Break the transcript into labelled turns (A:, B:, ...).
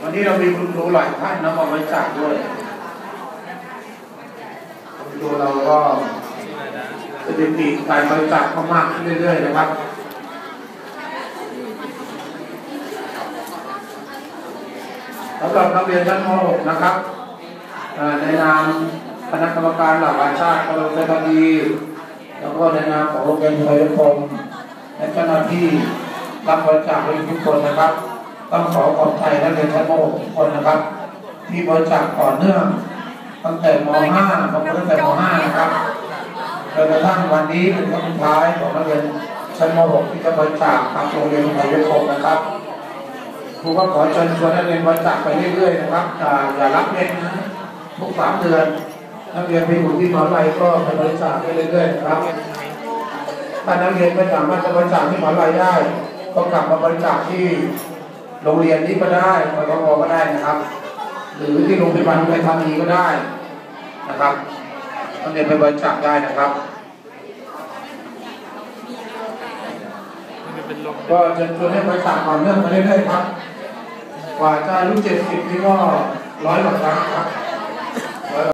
A: วันนี้เรามีคุณครูหลายท่านนะมาบริจาคด้วยคุณครูเราก็สถิติการบริจาคก็มากขึ้นเรื่อยๆนะครับสำหรับนักเรียนชั้นม .6 นะครับในนามคณะกรรมการหลักอาชาติกรมเทคโนโลยีแล้วก็ในนามของโรงเรียนไทยคมและเจ้าหน้าที่รับบริจาคทุกคนนะครับ ต้องขอขอบใจนักเรียนชั้นม .6 ทุกคนนะครับ ที่บริจาคต่อเนื่อง ตั้งแต่ม .5 บางคนตั้งแต่ม .5 นะครับจนกระทั่งวันนี้เป็นวันสุดท้ายของนักเรียนชั้นม .6 ที่จะบริจาคทางโรงเรียนไทยคมนะครับครูก็ขอเชิญชวนนักเรียนบริจาคไปเรื่อยๆนะครับอย่าอย่ารับเงินนะทุกสามเดือนนักเรียนไปอยู่ที่มหาลัยก็ไปบริจาคไปเรื่อยๆนะครับถ้านักเรียนไม่สามารถจะบริจาคที่มหาลัยได้ก็กลับมาบริจาคที่ โรงเรียนนี้ก็ได้กรกก็ได้นะครับ หรือที่โรงพยาบาลไปทำนีก็ได้นะครับนักเรียนไปบริจาคได้นะครับ ก็จะชวนให้บริจาคต่อเนื่องไปเรื่อยๆครับ กว่าจะอายุเจ็ดสิบนี่ก็ร้อยกว่าครั้งครับ